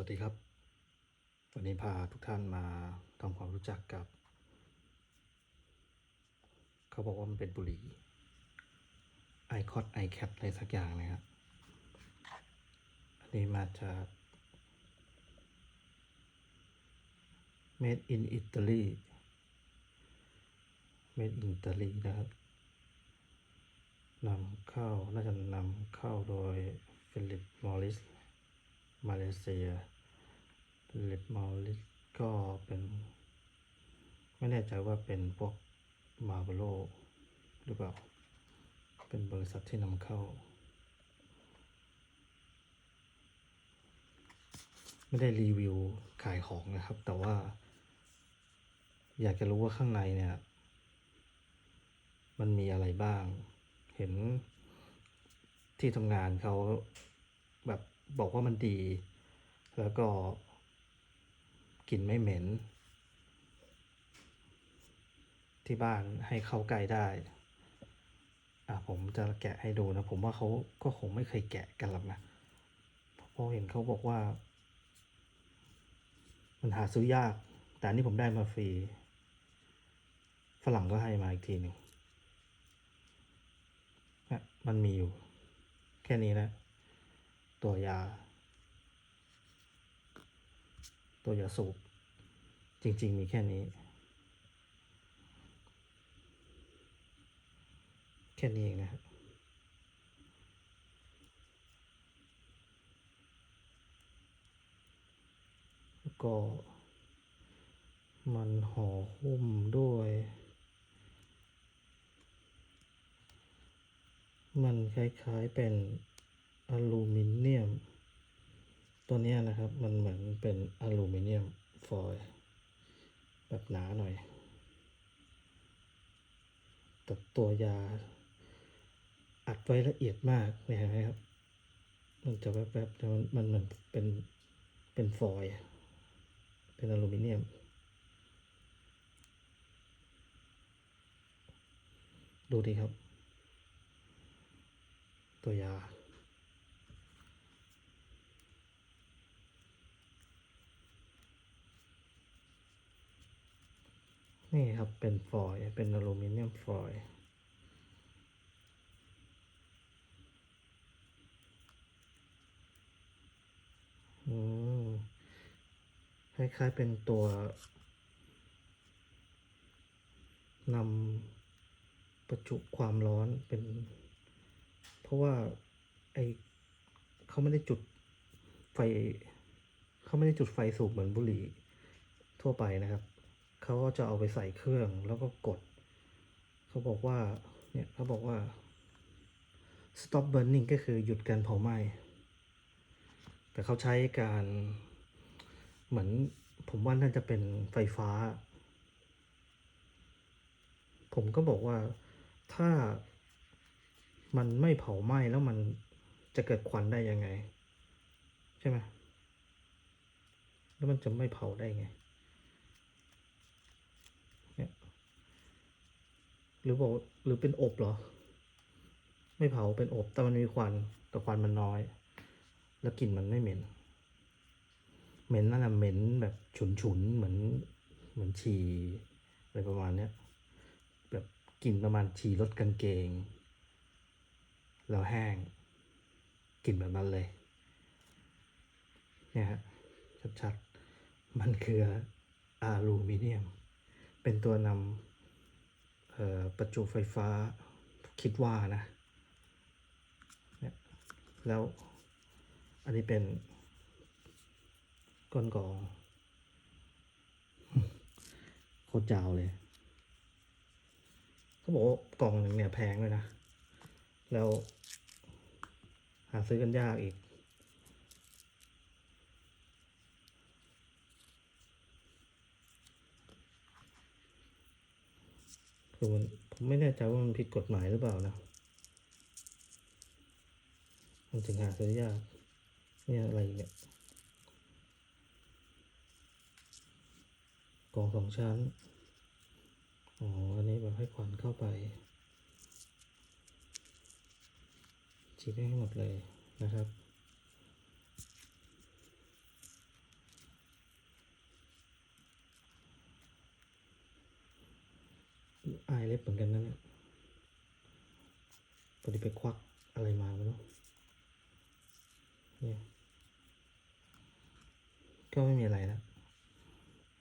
วัสดีครับ วันนี้พาทุกท่านมาทำความรู้จักกับ เขาบอกว่ามันเป็นบุหรี่ไอคอดไอแคปอะไรสักอย่างนะครับ อันนี้มาจาก made in Italy made in Italy นะครับนำเข้า น่าจะนำเข้าโดยฟิลิปมอริส มาเลเซียฟิลิปมอริสก็เป็น ไม่แน่ใจว่าเป็นพวกมาเบโลหรือเปล่า เป็นบริษัทที่นำเข้า ไม่ได้รีวิวขายของนะครับ แต่ว่า อยากจะรู้ว่าข้างในเนี่ย มันมีอะไรบ้าง เห็นที่ทำงานเขา บอกว่ามันดี แล้วก็กลิ่นไม่เหม็น ที่บ้านให้เข้าใกล้ได้อะผมจะแกะให้ดูนะ ผมว่าเขาก็คงไม่เคยแกะกันหรอกนะเพราะเห็นเขาบอกว่า มันหาซื้อยาก แต่นนี้ผมได้มาฟรี ฝรั่งก็ให้มาอีกทีหนึ่งนะมันมีอยู่ แค่นี้นะ ตัวยา ตัวยาสูบ จริง ๆ มีแค่นี้ แค่นี้เองนะครับแล้วก็มันห่อหุ้มด้วย มันคล้ายๆเป็น อลูมิเนียม ตัวนี้นะครับมันเหมือนเป็นอลูมิเนียมฟอยล์แบบหนาหน่อยแต่ตัวยา อัดไว้ละเอียดมากเนี่ยเห็นไหมครับ มันจะแวบๆแต่มันมันเหมือนเป็นเป็นฟอยล์เป็นอลูมิเนียม ดูดีครับ ตัวยา นี่ครับเป็นฟอยล์เป็นอลูมิเนียมฟอยล์คล้ายๆเป็นตัวนำประจุความร้อนเป็น เพราะว่าไอเขาไม่ได้จุดไฟเขาไม่ได้จุดไฟสูบเหมือนบุหรี่ทั่วไปนะครับ เขาก็จะเอาไปใส่เครื่องแล้วก็กด เขาบอกว่า เนี่ยเขาบอกว่า stop burning ก็คือหยุดการเผาไหม้ แต่เขาใช้การเหมือนผมว่าน่าจะเป็นไฟฟ้า ผมก็บอกว่าถ้ามันไม่เผาไหม้แล้วมันจะเกิดควันได้ยังไง ใช่ไหมแล้วมันจะไม่เผาได้ไง เนี่ย หรือบอกหรือเป็นอบเหรอ ไม่เผาเป็นอบ แต่มันมีควันแต่ควันมันน้อย แล้วกลิ่นมันไม่เหม็น เหม็นนั่นแหละเหม็นแบบฉุนฉุนเหมือนเหมือนฉี่อะไรประมาณเนี้ยแบบกลิ่นประมาณฉี่รถกางเกง แล้วแห้งกลิ่นแบบนั้นเลย เนี่ยฮะชัดๆ มันคืออะลูมิเนียม เป็นตัวนำ ประจุไฟฟ้าคิดว่านะ แล้วอันนี้เป็นก้นกองโคตรจาวเลย เขาบอกว่ากล่องหนึ่งเนี่ยแพงเลยนะ แล้วหาซื้อกันยากอีก คือมันผมไม่แน่ใจว่ามันผิดกฎหมายหรือเปล่านะ มันถึงหาซื้อยากเนี่ยอะไรเนี่ยกล่องสองชั้น อ๋อ อันนี้แบบให้ควันเข้าไปฉีดให้หมดเลยนะครับ เล็บเหมือนกันนะเนี่ยพอดีไปควักอะไรมาไม่รู้เนี่ยก็ไม่มีอะไรนะ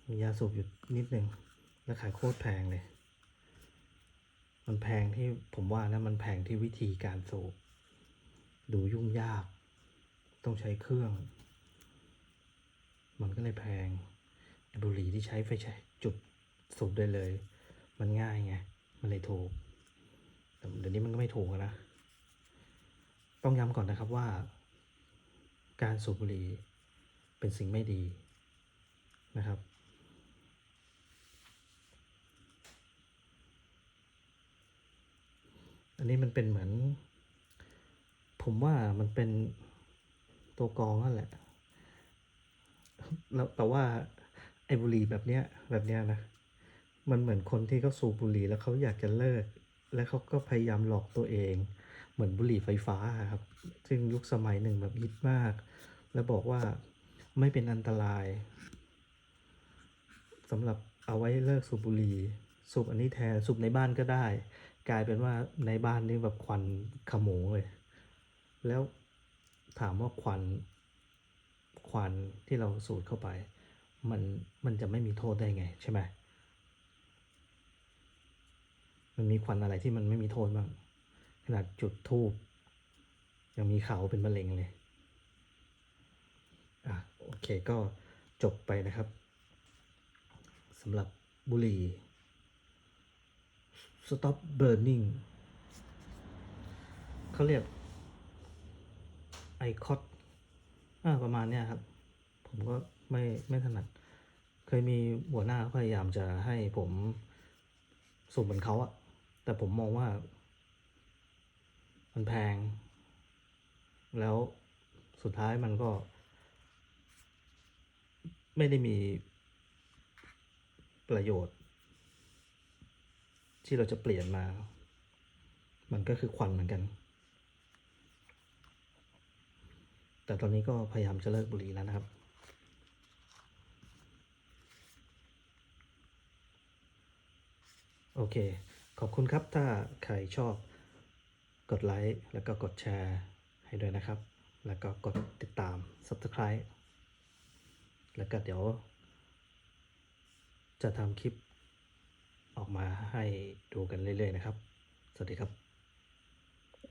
มียาสูบอยู่นิดหนึ่งแล้วขายโคตรแพงเลย มันแพงที่ผมว่านะมันแพงที่วิธีการสูบ ดูยุ่งยาก ต้องใช้เครื่อง มันก็เลยแพงอ้บุหรี่ที่ใช้ไฟใช้จุดสูบได้เลย มันง่ายไง มันเลยถูกแต่เดี๋ยวนี้มันก็ไม่ถูกนะ ต้องย้ำก่อนนะครับว่า การสูบบุหรี่เป็นสิ่งไม่ดีนะครับ อันนี้มันเป็นเหมือน ผมว่ามันเป็นตัวกรองนั่นแหละ แล้วแต่ว่าไอ้บุหรี่แบบเนี้ยแบบเนี้ยนะ มันเหมือนคนที่เขาสูบบุหรี่แล้วเขาอยากจะเลิก แล้วเขาก็พยายามหลอกตัวเอง เหมือนบุหรี่ไฟฟ้าครับ ซึ่งยุคสมัยหนึ่งแบบฮิตมาก แล้วบอกว่าไม่เป็นอันตรายสำหรับเอาไว้เลิกสูบบุหรี่สูบอันนี้แทนสูบในบ้านก็ได้ กลายเป็นว่าในบ้านนี่แบบควันขโมงเลย แล้วถามว่าควันควันที่เราสูดเข้าไป มันมันจะไม่มีโทษได้ไงใช่ไหม มันมีควันอะไรที่มันไม่มีโทษบ้าง ขนาดจุดทูบยังมีเขาเป็นมะเร็งเลย อะโอเคก็จบไปนะครับสำหรับบุหรี่ stop burning เขาเรียกไอคอตอ่าประมาณเนี้ยครับ ผมก็ไม่ไม่ถนัด เคยมีหัวหน้าเขาพยายามจะให้ผมสูบเหมือนเขาอะ แต่ผมมองว่า มันแพง แล้วสุดท้ายมันก็ ไม่ได้มีประโยชน์ ที่เราจะเปลี่ยนมา มันก็คือควันเหมือนกัน แต่ตอนนี้ก็พยายามจะเลิกบุหรี่แล้วนะครับโอเค ขอบคุณครับถ้าใครชอบกดไลค์แล้วก็กดแชร์ให้ด้วยนะครับ แล้วก็กดติดตาม Subscribe แล้วก็เดี๋ยว จะทำคลิปออกมาให้ดูกันเรื่อยๆนะครับ สวัสดีครับ